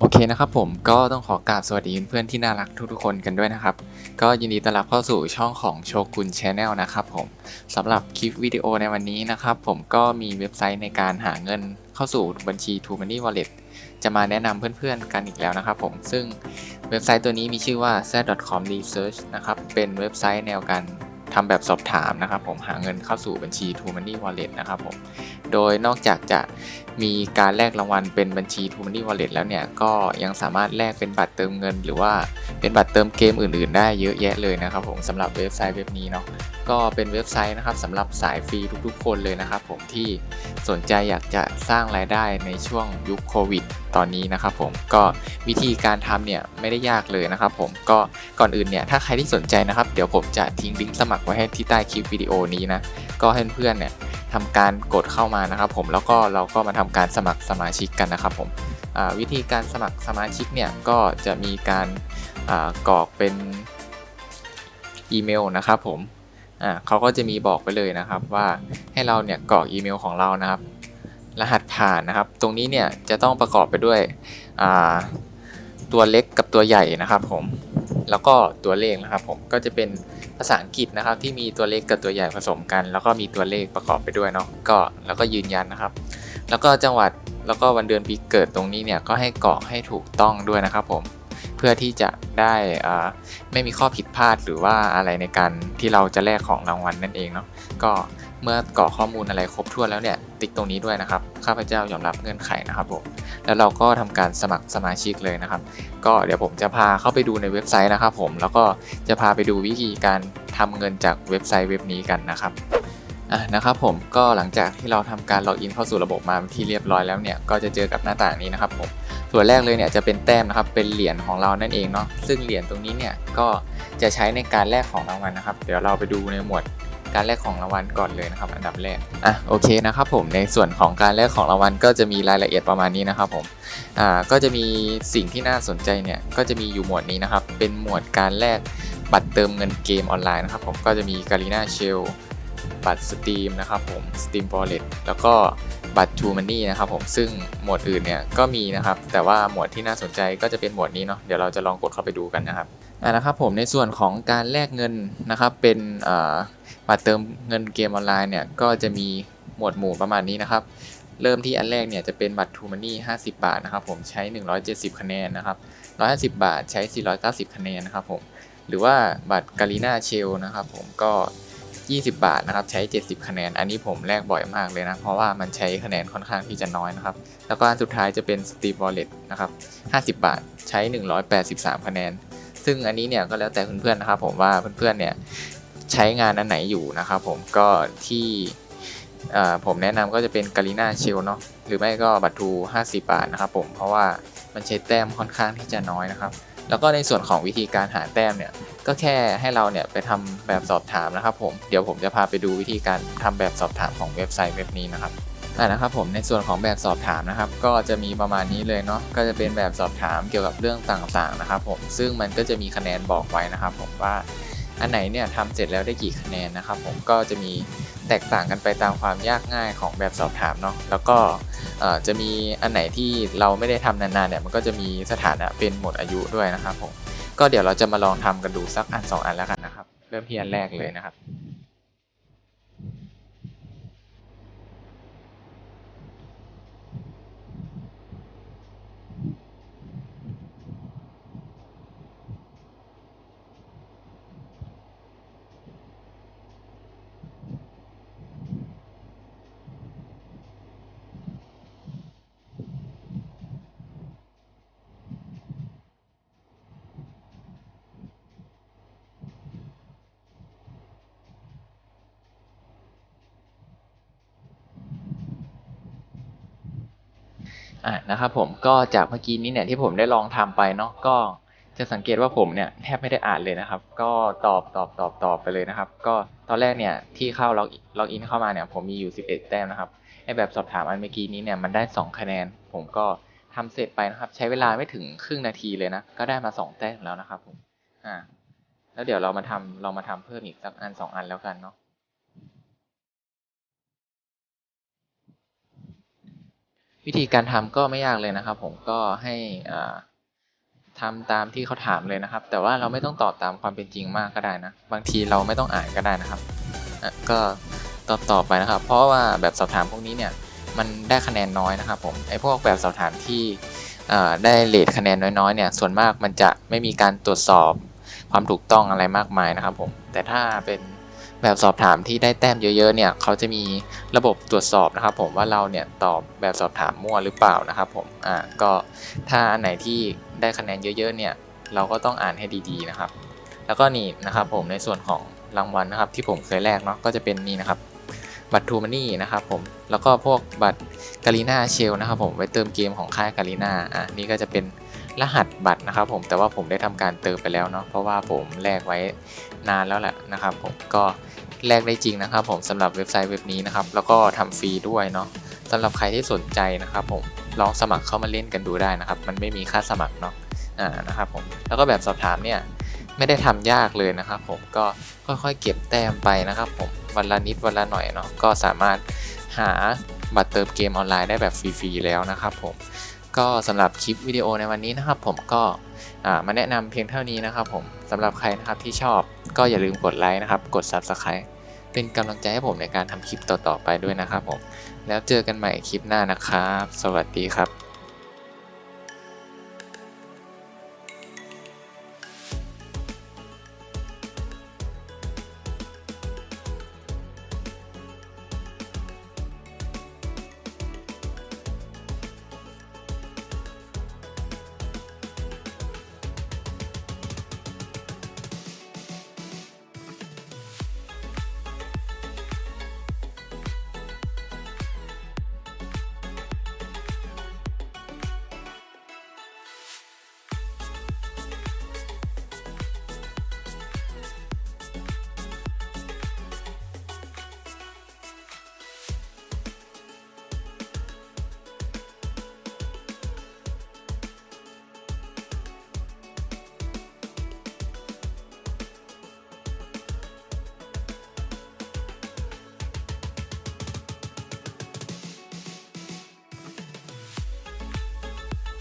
โอเคนะครับผมก็ต้องขอกราบสวัสดีเพื่อนๆที่น่ารักทุกๆคนกันด้วยนะครับ ก็ยินดีต้อนรับเข้าสู่ช่องของโชกุนชาแนลนะครับผมสำหรับคลิปวิดีโอในวันนี้นะครับผมก็มีเว็บไซต์ในการหาเงินเข้าสู่บัญชี t o m o n e y Wallet จะมาแนะนำเพื่อนๆกันอีกแล้วนะครับผมซึ่งเว็บไซต์ตัวนี้มีชื่อว่า z.com research นะครับเป็นเว็บไซต์แนวการ ทำแบบสอบถามนะครับผมหาเงินเข้าสู่บัญชี t o m o n e y Wallet นะครับผมโดยนอกจากจะมีการแลกรางวัลเป็นบัญชี t o m o n e y Wallet แล้วเนี่ยก็ยังสามารถแลกเป็นบัตรเติมเงิน หรือว่าเป็นบัตรเติมเกมอื่น ๆ ได้เยอะแยะเลยนะครับผมสำหรับเว็บไซต์เว็บนี้เนาะก็เป็นเว็บไซต์นะครับสำหรับสายฟรีทุกๆ คนเลยนะครับผมที่สนใจอยากจะสร้างรายได้ในช่วงยุคโควิด ตอนนี้นะครับผมก็วิธีการทำเนี่ยไม่ได้ยากเลยนะครับผมก็ก่อนอื่นเนี่ยถ้าใครที่สนใจนะครับเดี๋ยวผมจะทิ้งลิงก์สมัครไว้ให้ที่ใต้คลิปวิดีโอนี้นะก็ให้เพื่อนๆเนี่ยทำการกดเข้ามานะครับผมแล้วก็เราก็มาทำการสมัครสมาชิกกันนะครับผมวิธีการสมัครสมาชิกเนี่ยก็จะมีการกรอกเป็นอีเมลนะครับผมเขาก็จะมีบอกไปเลยนะครับว่าให้เราเนี่ยกรอกอีเมลของเรานะครับ รหัสผ่านนะครับ ตรงนี้เนี่ยจะต้องประกอบไปด้วยตัวเล็กกับตัวใหญ่นะครับผม แล้วก็ตัวเลขนะครับผม ก็จะเป็นภาษาอังกฤษนะครับ ที่มีตัวเลขกับตัวใหญ่ผสมกัน แล้วก็มีตัวเลขประกอบไปด้วยเนาะ ก็แล้วก็ยืนยันนะครับ แล้วก็จังหวัดแล้วก็วันเดือนปีเกิดตรงนี้เนี่ยก็ให้กรอกให้ถูกต้องด้วยนะครับผม เพื่อที่จะได้ไม่มีข้อผิดพลาดหรือว่าอะไรในการที่เราจะแลกของรางวัลนั่นเองเนาะ ก็ เมื่อกรอกข้อมูลอะไรครบถ้วนแล้วเนี่ย ติ๊กตรงนี้ด้วยนะครับ ข้าพเจ้ายอมรับเงื่อนไขนะครับผม แล้วเราก็ทำการสมัครสมาชิกเลยนะครับ ก็เดี๋ยวผมจะพาเข้าไปดูในเว็บไซต์นะครับผม แล้วก็จะพาไปดูวิธีการทำเงินจากเว็บไซต์เว็บนี้กันนะครับอะนะครับผมก็หลังจากที่เราทำการล็อกอินเข้าสู่ระบบมาที่เรียบร้อยแล้วเนี่ยก็จะเจอกับหน้าต่างนี้นะครับผมส่วนแรกเลยเนี่ยจะเป็นแต้มนะครับเป็นเหรียญของเรานั่นเองเนาะซึ่งเหรียญตรงนี้เนี่ยก็จะใช้ในการแลกของรางวัลนะครับ เดี๋ยวเราไปดูในหมวด การแลกของรางวัลก่อนเลยนะครับ อันดับแรกอะโอเคนะครับผมในส่วนของการแลกของรางวัลก็จะมีรายละเอียดประมาณนี้นะครับผมอ่าก็จะมีสิ่งที่น่าสนใจเนี่ยก็จะมีอยู่หมวดนี้นะครับ เป็นหมวดการแลกบัตรเติมเงินเกมออนไลน์นะครับผมก็จะมี g a r i n a Shell บัตร Steam นะครับผม Steam Wallet แล้วก็บัตร True Money นะครับผมซึ่งหมวดอื่นเนี่ยก็มีนะครับ แต่ว่าหมวดที่น่าสนใจก็จะเป็นหมวดนี้เนาะเดี๋ยวเราจะลองกดเข้าไปดูกันนะครับ นะครับผมในส่วนของการแลกเงินนะครับเป็นบัตรเติมเงินเกมออนไลน์เนี่ยก็จะมีหมวดหมู่ประมาณนี้นะครับ เริ่มที่อันแรกเนี่ยจะเป็นบัตร True Money 50 บาทนะครับผมใช้ 170 คะแนนนะครับ 150 บาทใช้ 490 คะแนนนะครับผมหรือว่าบัตร Garena Shell นะครับผมก็ 20 บาทนะครับใช้ 70 คะแนน อันนี้ผมแลกบ่อยมากเลยนะ เพราะว่ามันใช้คะแนนค่อนข้างที่จะน้อยนะครับ แล้วก็อันสุดท้ายจะเป็น Steam Wallet นะครับ 50 บาทใช้ 183 คะแนน ซึ่งอันนี้เนี่ยก็แล้วแต่เพื่อนๆนะครับผมว่าเพื่อนๆเนี่ยใช้งานอันไหนอยู่นะครับผมก็ที่ผมแนะนำก็จะเป็นกาลิน่าเชลเนาะหรือไม่ก็บัตรทู50 บาทนะครับผมเพราะว่ามันใช้แต้มค่อนข้างที่จะน้อยนะครับ แล้วก็ในส่วนของวิธีการหาแต้มเนี่ยก็แค่ให้เราเนี่ยไปทำแบบสอบถามนะครับผมเดี๋ยวผมจะพาไปดูวิธีการทำแบบสอบถามของเว็บไซต์เว็บนี้นะครับ อ่านะครับผมในส่วนของแบบสอบถามนะครับ ก็จะมีประมาณนี้เลยเนาะก็จะเป็นแบบสอบถามเกี่ยวกับเรื่องต่างๆนะครับผมซึ่งมันก็จะมีคะแนนบอกไว้นะครับ ผมว่าอันไหนเนี่ยทำเสร็จแล้วได้กี่คะแนนนะครับผมก็จะมีแตกต่างกันไปตามความยากง่ายของแบบสอบถามเนาะแล้วก็จะมีอันไหนที่เราไม่ได้ทำนานๆเนี่ยมันก็จะมีสถานะเป็นหมดอายุด้วยนะครับผมก็เดี๋ยวเราจะมาลองทำกันดูสักอันสองอันแล้วกันนะครับ เริ่มที่อันแรกเลยนะครับ อะนะครับผมก็จากเมื่อกี้นี้เนี่ยที่ผมได้ลองทำไปเนาะก็จะสังเกตว่าผมเนี่ยแทบไม่ได้อ่านเลยนะครับ ก็ตอบตอบตอบตอบไปเลยนะครับ ก็ตอนแรกเนี่ยที่เข้าล็อกล็อกอินเข้ามาเนี่ยผมมีอยู่ 11 แต้มนะครับไอแบบสอบถามอันเมื่อกี้นี้เนี่ยมันได้ 2 คะแนน ผมก็ทำเสร็จไปนะครับ ใช้เวลาไม่ถึงครึ่งนาทีเลยนะ ก็ได้มา 2 แต้มแล้วนะครับผมอ่าแล้วเดี๋ยวเรามาทำเรามาทำเพิ่มอีกสักอันสองอันแล้วกันเนาะ วิธีการทำก็ไม่ยากเลยนะครับ ผมก็ให้อ่าทำตามที่เขาถามเลยนะครับ แต่ว่าเราไม่ต้องตอบตามความเป็นจริงมากก็ได้นะ บางทีเราไม่ต้องอ่านก็ได้นะครับก็ตอบตอบไปนะครับ เพราะว่าแบบสอบถามพวกนี้เนี่ยมันได้คะแนนน้อยนะครับ ผมไอ้พวกแบบสอบถามที่ได้เลทคะแนนน้อยๆเนี่ยส่วนมากมันจะไม่มีการตรวจสอบความถูกต้องอะไรมากมายนะครับ ผมแต่ถ้าเป็น แบบสอบถามที่ได้แต้มเยอะๆเนี่ยเขาจะมีระบบตรวจสอบนะครับ ผมว่าเราเนี่ยตอบแบบสอบถามมั่วหรือเปล่านะครับ ผมอ่าก็ถ้าอันไหนที่ได้คะแนนเยอะๆเนี่ยเราก็ต้องอ่านให้ดีๆนะครับ แล้วก็นี่นะครับผมในส่วนของรางวัลนะครับ ที่ผมเคยแลกเนาะก็จะเป็นนี่นะครับบัตรทูมานี่นะครับผมแล้วก็พวกบัตรกาลีนาเชลนะครับผมไว้เติมเกมของค่ายกาลีนาอะนี่ก็จะเป็น รหัสบัตรนะครับผมแต่ว่าผมได้ทำการเติมไปแล้วเนาะเพราะว่าผมแลกไว้นานแล้วแหละนะครับ ผมก็แลกได้จริงนะครับ ผมสำหรับเว็บไซต์เว็บนี้นะครับ แล้วก็ทำฟรีด้วยเนาะสำหรับใครที่สนใจนะครับ ผมลองสมัครเข้ามาเล่นกันดูได้นะครับ มันไม่มีค่าสมัครเนาะอ่านะครับผมแล้วก็แบบสอบถามเนี่ยไม่ได้ทำยากเลยนะครับ ผมก็ค่อยๆเก็บแต้มไปนะครับ ผมวันละนิดวันละหน่อยเนาะก็สามารถหาบัตรเติมเกมออนไลน์ได้แบบฟรีๆแล้วนะครับ ผม ก็สำหรับคลิปวิดีโอในวันนี้นะครับผมก็มาแนะนำเพียงเท่านี้นะครับผมสำหรับใครนะครับที่ชอบก็อย่าลืมกดไลค์นะครับ กด Subscribe เป็นกำลังใจให้ผมในการทำคลิปต่อๆไปด้วยนะครับผม แล้วเจอกันใหม่คลิปหน้านะครับ สวัสดีครับ